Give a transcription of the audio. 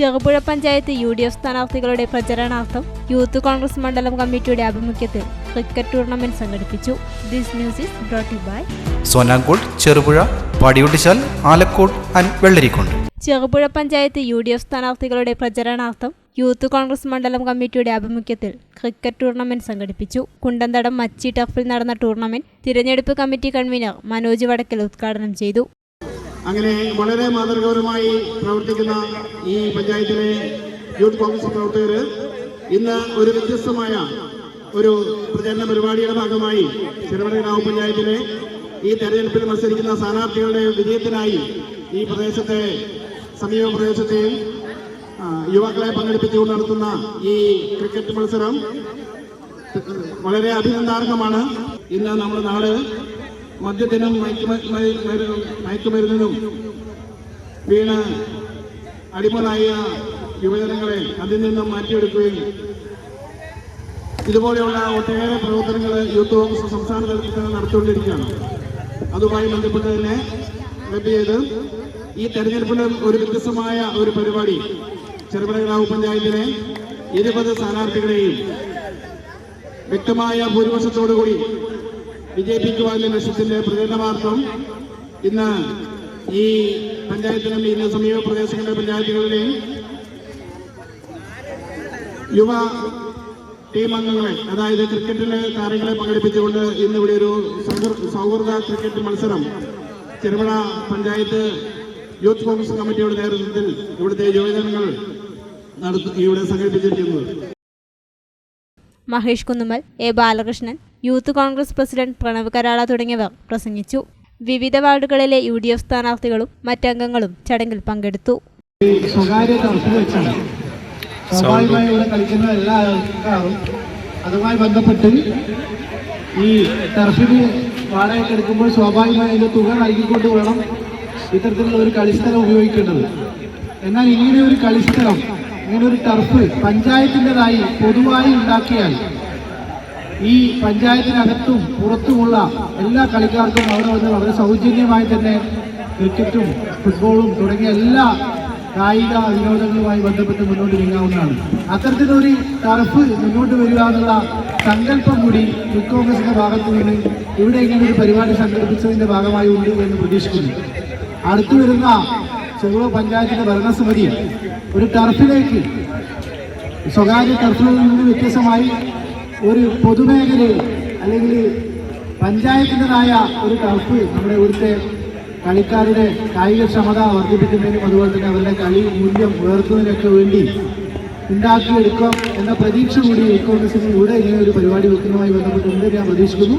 Cherupuzha panchayat U D F സ്ഥാനാർത്ഥികളുടെ പ്രചരണാർത്ഥം youth Congress മണ്ഡലം കമ്മിറ്റിയുടെ ആഭിമുഖ്യത്തിൽ ക്രിക്കറ്റ് ടൂർണമെന്റ് സംഘടിപ്പിച്ചു. This news is brought by Sonankode Cherupuzha Padiyotchal Alakode and Vellarikundu. Cherupuzha panchayat U D F സ്ഥാനാർത്ഥികളുടെ പ്രചരണാർത്ഥം യൂത്ത് കോൺഗ്രസ് മണ്ഡലം കമ്മിറ്റിയുടെ ആഭിമുഖ്യത്തിൽ ക്രിക്കറ്റ് ടൂർണമെന്റ് സംഘടിപ്പിച്ചു. കുണ്ടന്തടം മച്ചി ടഫിൽ നടന്ന ടൂർണമെന്റ് തിരഞ്ഞെടുപ്പ് കമ്മിറ്റി കൺവീനർ മനോജ് വടക്കൽ ഉദ്ഘാടനം ചെയ്തു. അങ്ങനെ വളരെ മാതൃകപരമായി പ്രവർത്തിക്കുന്ന ഈ പഞ്ചായത്തിലെ യൂത്ത് കോൺഗ്രസ് പ്രവർത്തകർ ഇന്ന് ഒരു വ്യത്യസ്തമായ ഒരു പ്രചരണ പരിപാടിയുടെ ഭാഗമായി ചെറുപുഴ ഗ്രാമപഞ്ചായത്തിലെ ഈ തെരഞ്ഞെടുപ്പിൽ മത്സരിക്കുന്ന സ്ഥാനാർത്ഥികളുടെ വിജയത്തിനായി ഈ പ്രദേശത്തെ സമീപ പ്രദേശത്തെയും യുവാക്കളെ പങ്കെടുപ്പിച്ചുകൊണ്ട് നടത്തുന്ന ഈ ക്രിക്കറ്റ് മത്സരം വളരെ അഭിനന്ദാർഹമാണ്. ഇന്ന് നമ്മുടെ നാട് മദ്യത്തിനും മയക്കുമ- മയ- മരു- മയക്കുമരുന്നിനും വീണ് അടിമകളായ യുവജനങ്ങളെ അതിൽ നിന്നും മാറ്റിയെടുക്കുകയും ഇതുപോലെയുള്ള ഒട്ടേറെ പ്രവർത്തനങ്ങൾ യൂത്ത് കോൺഗ്രസ് സംസ്ഥാന തലത്തിൽ നടത്തിക്കൊണ്ടിരിക്കുകയാണ്. അതുമായി ബന്ധപ്പെട്ട് തന്നെ ചെയ്ത് ഈ തെരഞ്ഞെടുപ്പിന് ഒരു വ്യത്യസ്തമായ ഒരു പരിപാടി ചെറുപുഴ ഗ്രാമപഞ്ചായത്തിലെ ഇരുപത് സ്ഥാനാർത്ഥികളെയും വ്യക്തമായ ഭൂരിപക്ഷത്തോടുകൂടി വിജയിപ്പിക്കുവാനുള്ള ലക്ഷ്യത്തിന്റെ പ്രചരണമാർത്ഥം ഇന്ന് ഈ പഞ്ചായത്തിലും ഇന്ന് സമീപ പ്രദേശങ്ങളിലെ പഞ്ചായത്തുകളിലെയും യുവ ടീം അംഗങ്ങളെ അതായത് ക്രിക്കറ്റിലെ താരങ്ങളെ പങ്കെടുപ്പിച്ചുകൊണ്ട് ഇന്ന് ഇവിടെ ഒരു സൗഹൃദ ക്രിക്കറ്റ് മത്സരം ചെറുപുഴ പഞ്ചായത്ത് യൂത്ത് കോൺഗ്രസ് കമ്മിറ്റിയുടെ നേതൃത്വത്തിൽ ഇവിടുത്തെ യുവജനങ്ങൾ നടത്തി ഇവിടെ സംഘടിപ്പിച്ചിരിക്കുന്നത്. Mahesh Kunnumal A Balakrishnan youth Congress president Pranav Karala തുടങ്ങിയവർ പ്രസംഗിച്ചു. വിവിധ വാർഡുകളിലെ യു ഡി എഫ് സ്ഥാനാർത്ഥികളും മറ്റംഗങ്ങളും ചടങ്ങിൽ പങ്കെടുത്തു. സ്വാഭാവികമായി ഇവിടെ കളിക്കുന്ന എല്ലാ ആൾക്കാരും അതുമായി ബന്ധപ്പെട്ട് ഈ ടർഫിന് വാടകയ്ക്ക് എടുക്കുമ്പോൾ സ്വാഭാവികമായി അതിന്റെ തുക നൽകിക്കൊണ്ട് വേണം ഇത്തരത്തിലുള്ള ഒരു കളിസ്ഥലം ഉപയോഗിക്കേണ്ടത്. എന്നാൽ ഇങ്ങനെ ഒരു കളിസ്ഥലം ഇങ്ങനെ ഒരു ടർഫ് പഞ്ചായത്തിന്റെതായി പൊതുവായി ഉണ്ടാക്കിയാൽ ഈ പഞ്ചായത്തിനകത്തും പുറത്തുമുള്ള എല്ലാ കളിക്കാർക്കും അവിടെ വന്ന് വളരെ സൗജന്യമായി തന്നെ ക്രിക്കറ്റും ഫുട്ബോളും തുടങ്ങിയ എല്ലാ കായിക വിനോദങ്ങളുമായി ബന്ധപ്പെട്ട് മുന്നോട്ട് നീങ്ങാവുന്നതാണ്. അത്തരത്തിലൊരു ടർഫ് മുന്നോട്ട് വരിക എന്നുള്ള സങ്കല്പം കൂടി യൂത്ത് കോൺഗ്രസിന്റെ ഭാഗത്തു നിന്ന് ഇവിടെ ഇങ്ങനെ ഒരു പരിപാടി സംഘടിപ്പിച്ചതിന്റെ ഭാഗമായി ഉണ്ട് എന്ന് പ്രതീക്ഷിക്കുന്നു. അടുത്തു വരുന്ന ചെറുപുഴ പഞ്ചായത്തിന്റെ ഭരണസമിതി ഒരു ടർഫിലേക്ക് സ്വകാര്യ ടർഫിൽ നിന്ന് വ്യത്യസ്തമായി ഒരു പൊതുമേഖലയിൽ അല്ലെങ്കിൽ പഞ്ചായത്തിന്റെതായ ഒരു ടർഫ് നമ്മുടെ ഇവിടുത്തെ കളിക്കാരുടെ കായികക്ഷമത വർദ്ധിപ്പിക്കുന്നതിനും അതുപോലെ തന്നെ അവരുടെ കളി മൂല്യം ഉയർത്തുന്നതിനൊക്കെ വേണ്ടി ഉണ്ടാക്കിയെടുക്കാം എന്ന പ്രതീക്ഷ കൂടി കോൺഗ്രസിന് ഇവിടെ ഇങ്ങനെ ഒരു പരിപാടി വെക്കുന്നതുമായി ബന്ധപ്പെട്ടുണ്ട് ഞാൻ പ്രതീക്ഷിക്കുന്നു.